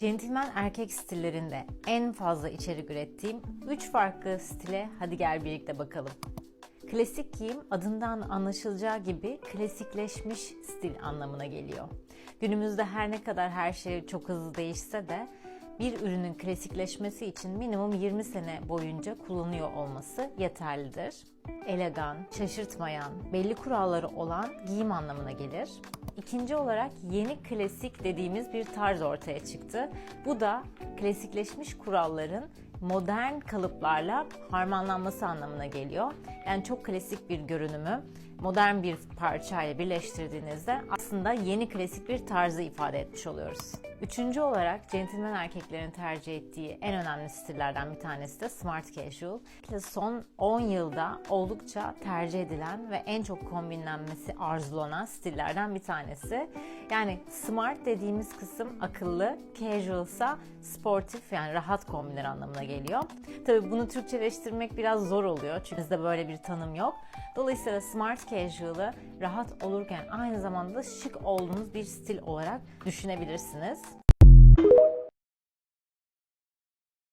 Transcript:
Centilmen erkek stillerinde en fazla içerik ürettiğim 3 farklı stile hadi gel birlikte bakalım. Klasik giyim adından anlaşılacağı gibi klasikleşmiş stil anlamına geliyor. Günümüzde her ne kadar her şey çok hızlı değişse de bir ürünün klasikleşmesi için minimum 20 sene boyunca kullanıyor olması yeterlidir. Elegan, şaşırtmayan, belli kuralları olan giyim anlamına gelir. İkinci olarak yeni klasik dediğimiz bir tarz ortaya çıktı. Bu da klasikleşmiş kuralların modern kalıplarla harmanlanması anlamına geliyor. Yani çok klasik bir görünümü modern bir parçayla birleştirdiğinizde aslında yeni klasik bir tarzı ifade etmiş oluyoruz. Üçüncü olarak centilmen erkeklerin tercih ettiği en önemli stillerden bir tanesi de smart casual. Son 10 yılda oldukça tercih edilen ve en çok kombinlenmesi arzulanan stillerden bir tanesi. Yani smart dediğimiz kısım akıllı, casual ise sportif yani rahat kombinler anlamına geliyor. Tabii bunu Türkçeleştirmek biraz zor oluyor çünkü bizde böyle bir tanım yok. Dolayısıyla smart casual'ı rahat olurken aynı zamanda da şık olduğunuz bir stil olarak düşünebilirsiniz.